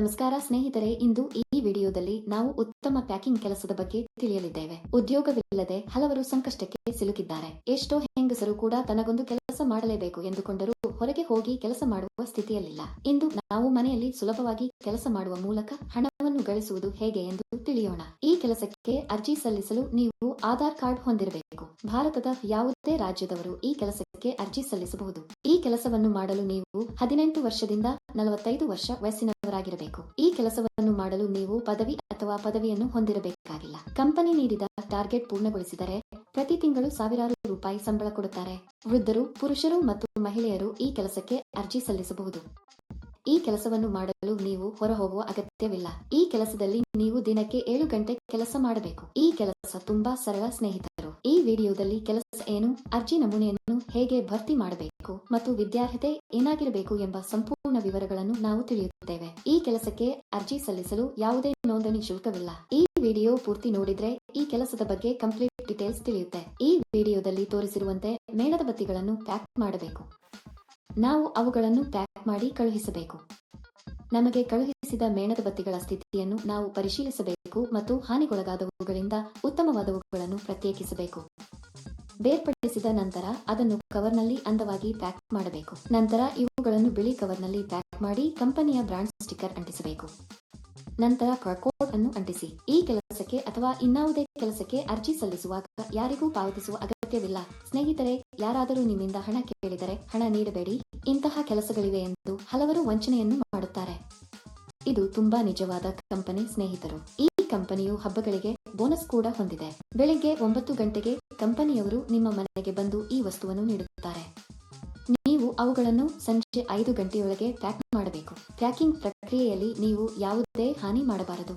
ನಮಸ್ಕಾರ ಸ್ನೇಹಿತರೆ, ಇಂದು ಈ ವಿಡಿಯೋದಲ್ಲಿ ನಾವು ಉತ್ತಮ ಪ್ಯಾಕಿಂಗ್ ಕೆಲಸದ ಬಗ್ಗೆ ತಿಳಿಯಲಿದ್ದೇವೆ. ಉದ್ಯೋಗವಿಲ್ಲದೆ ಹಲವರು ಸಂಕಷ್ಟಕ್ಕೆ ಸಿಲುಕಿದ್ದಾರೆ. ಎಷ್ಟೋ ಹೆಂಗಸರು ಕೂಡ ತನಗೊಂದು ಕೆಲಸ ಮಾಡಲೇಬೇಕು ಎಂದುಕೊಂಡರು ಹೊರಗೆ ಹೋಗಿ ಕೆಲಸ ಮಾಡುವ ಸ್ಥಿತಿಯಲ್ಲಿಲ್ಲ. ಇಂದು ನಾವು ಮನೆಯಲ್ಲಿ ಸುಲಭವಾಗಿ ಕೆಲಸ ಮಾಡುವ ಮೂಲಕ ಹಣವನ್ನು ಗಳಿಸುವುದು ಹೇಗೆ ಎಂದು ತಿಳಿಯೋಣ. ಈ ಕೆಲಸಕ್ಕೆ ಅರ್ಜಿ ಸಲ್ಲಿಸಲು ನೀವು ಆಧಾರ್ ಕಾರ್ಡ್ ಹೊಂದಿರಬೇಕು. ಭಾರತದ ಯಾವುದೇ ರಾಜ್ಯದವರು ಈ ಕೆಲಸಕ್ಕೆ ಅರ್ಜಿ ಸಲ್ಲಿಸಬಹುದು. ಈ ಕೆಲಸವನ್ನು ಮಾಡಲು ನೀವು ಹದಿನೆಂಟು ವರ್ಷದಿಂದ ನಲವತ್ತೈದು ವರ್ಷ ವಯಸ್ಸಿನವರಾಗಿರಬೇಕು. ಈ ಕೆಲಸವನ್ನು ಮಾಡಲು ನೀವು ಪದವಿ ಅಥವಾ ಪದವಿಯನ್ನು ಹೊಂದಿರಬೇಕಾಗಿಲ್ಲ. ಕಂಪನಿ ನೀಡಿದ ಟಾರ್ಗೆಟ್ ಪೂರ್ಣಗೊಳಿಸಿದರೆ ಪ್ರತಿ ತಿಂಗಳು ಸಾವಿರಾರು ರೂಪಾಯಿ ಸಂಬಳ ಕೊಡುತ್ತಾರೆ. ವೃದ್ಧರು, ಪುರುಷರು ಮತ್ತು ಮಹಿಳೆಯರು ಈ ಕೆಲಸಕ್ಕೆ ಅರ್ಜಿ ಸಲ್ಲಿಸಬಹುದು. ಈ ಕೆಲಸವನ್ನು ಮಾಡಲು ನೀವು ಹೊರ ಹೋಗುವ ಅಗತ್ಯವಿಲ್ಲ. ಈ ಕೆಲಸದಲ್ಲಿ ನೀವು ದಿನಕ್ಕೆ ಏಳು ಗಂಟೆ ಕೆಲಸ ಮಾಡಬೇಕು. ಈ ಕೆಲಸ ತುಂಬಾ ಸರಳ ಸ್ನೇಹಿತರು. ಈ ವಿಡಿಯೋದಲ್ಲಿ ಕೆಲಸ ಏನು, ಅರ್ಜಿ ನಮೂನೆಯನ್ನು ಹೇಗೆ ಭರ್ತಿ ಮಾಡಬೇಕು ಮತ್ತು ವಿದ್ಯಾರ್ಹತೆ ಏನಾಗಿರಬೇಕು ಎಂಬ ಸಂಪೂರ್ಣ ವಿವರಗಳನ್ನು ನಾವು ತಿಳಿಯುತ್ತೇವೆ. ಈ ಕೆಲಸಕ್ಕೆ ಅರ್ಜಿ ಸಲ್ಲಿಸಲು ಯಾವುದೇ ನೋಂದಣಿ ಶುಲ್ಕವಿಲ್ಲ. ಈ ವಿಡಿಯೋ ಪೂರ್ತಿ ನೋಡಿದ್ರೆ ಈ ಕೆಲಸದ ಬಗ್ಗೆ ಕಂಪ್ಲೀಟ್ ಡೀಟೇಲ್ಸ್ ತಿಳಿಯುತ್ತೆ. ಈ ವಿಡಿಯೋದಲ್ಲಿ ತೋರಿಸಿರುವಂತೆ ಮೇಣದ ಬತ್ತಿಗಳನ್ನು ಪ್ಯಾಕ್ ಮಾಡಬೇಕು. ನಾವು ಅವುಗಳನ್ನು ಪ್ಯಾಕ್ ಮಾಡಿ ಕಳುಹಿಸಬೇಕು. ನಮಗೆ ಕಳುಹಿಸಿದ ಮೇಣದ ಬತ್ತಿಗಳ ಸ್ಥಿತಿಯನ್ನು ನಾವು ಪರಿಶೀಲಿಸಬೇಕು ಮತ್ತು ಹಾನಿಗೊಳಗಾದವುಗಳಿಂದ ಉತ್ತಮವಾದವುಗಳನ್ನು ಪ್ರತ್ಯೇಕಿಸಬೇಕು. ಬೇರ್ಪಡಿಸಿದ ನಂತರ ಅದನ್ನು ಕವರ್ನಲ್ಲಿ ಅಂದವಾಗಿ ಪ್ಯಾಕ್ ಮಾಡಬೇಕು. ನಂತರ ಇವುಗಳನ್ನು ಬಿಳಿ ಕವರ್ನಲ್ಲಿ ಪ್ಯಾಕ್ ಮಾಡಿ ಕಂಪನಿಯ ಬ್ರಾಂಡ್ ಸ್ಟಿಕ್ಕರ್ ಅಂಟಿಸಬೇಕು. ನಂತರ ಕೋಡ್ ಅನ್ನು ಅಂಟಿಸಿ. ಈ ಕೆಲಸಕ್ಕೆ ಅಥವಾ ಇನ್ನಾವುದೇ ಕೆಲಸಕ್ಕೆ ಅರ್ಜಿ ಸಲ್ಲಿಸುವಾಗ ಯಾರಿಗೂ ಪಾವತಿಸುವ ಅಗತ್ಯವಿಲ್ಲ. ಸ್ನೇಹಿತರೆ, ಯಾರಾದರೂ ನಿಮ್ಮಿಂದ ಹಣ ಕೇಳಿದರೆ ಹಣ ನೀಡಬೇಡಿ. ಇಂತಹ ಕೆಲಸಗಳಿವೆ ಎಂದು ಹಲವರು ವಂಚನೆಯನ್ನು ಮಾಡುತ್ತಾರೆ. ಇದು ತುಂಬಾ ನಿಜವಾದ ಕಂಪನಿ ಸ್ನೇಹಿತರು. ಈ ಕಂಪನಿಯು ಹಬ್ಬಗಳಿಗೆ ಬೋನಸ್ ಕೂಡ ಹೊಂದಿದೆ. ಬೆಳಿಗ್ಗೆ ಒಂಬತ್ತು ಗಂಟೆಗೆ ಕಂಪನಿಯವರು ನಿಮ್ಮ ಮನೆಗೆ ಬಂದು ಈ ವಸ್ತುವನ್ನು ನೀಡುತ್ತಾರೆ. ನೀವು ಅವುಗಳನ್ನು ಸಂಜೆ ಐದು ಗಂಟೆಯೊಳಗೆ ಪ್ಯಾಕ್ ಮಾಡಬೇಕು. ಪ್ಯಾಕಿಂಗ್ ಪ್ರಕ್ರಿಯೆಯಲ್ಲಿ ನೀವು ಯಾವುದೇ ಹಾನಿ ಮಾಡಬಾರದು.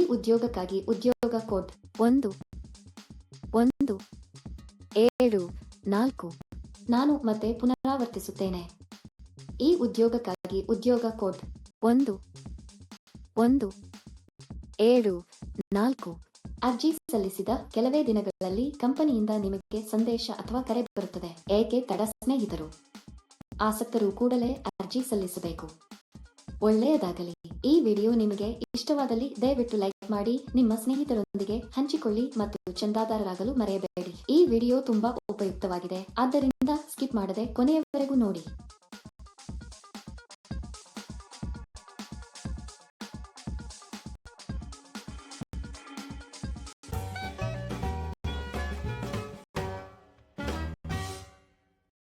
ಉದ್ಯೋಗಕ್ಕಾಗಿ ಉದ್ಯೋಗ ಕೋಡ್ ಒಂದು ಒಂದು, ಏಳು, ನಾಲ್ಕು, ನಾನು ಮತ್ತೆ ಪುನರಾವರ್ತಿಸುತ್ತೇನೆ. ಈ ಉದ್ಯೋಗಕ್ಕಾಗಿ ಉದ್ಯೋಗ ಕೋಡ್ ಒಂದು ಒಂದು, ಏಳು, ನಾಲ್ಕು ಅರ್ಜಿ ಸಲ್ಲಿಸಿದ ಕೆಲವೇ ದಿನಗಳಲ್ಲಿ ಕಂಪನಿಯಿಂದ ನಿಮಗೆ ಸಂದೇಶ ಅಥವಾ ಕರೆ ಬರುತ್ತದೆ. ಏಕೆ ತಡ ಸ್ನೇಹಿತರು? ಆಸಕ್ತರು ಕೂಡಲೇ ಅರ್ಜಿ ಸಲ್ಲಿಸಬೇಕು. ಒಳ್ಳೆಯದಾಗಲಿ. ಈ ವಿಡಿಯೋ ನಿಮಗೆ ಇಷ್ಟವಾದಲ್ಲಿ ದಯವಿಟ್ಟು ಲೈಕ್ ಮಾಡಿ ನಿಮ್ಮ ಸ್ನೇಹಿತರೊಂದಿಗೆ ಹಂಚಿಕೊಳ್ಳಿ ಮತ್ತು ಚಂದಾದಾರರಾಗಲು ಮರೆಯಬೇಡಿ. ಈ ವಿಡಿಯೋ ತುಂಬಾ ಉಪಯುಕ್ತವಾಗಿದೆ. ಆದ್ದರಿಂದ ಸ್ಕಿಪ್ ಮಾಡದೆ ಕೊನೆಯವರೆಗೂ ನೋಡಿ.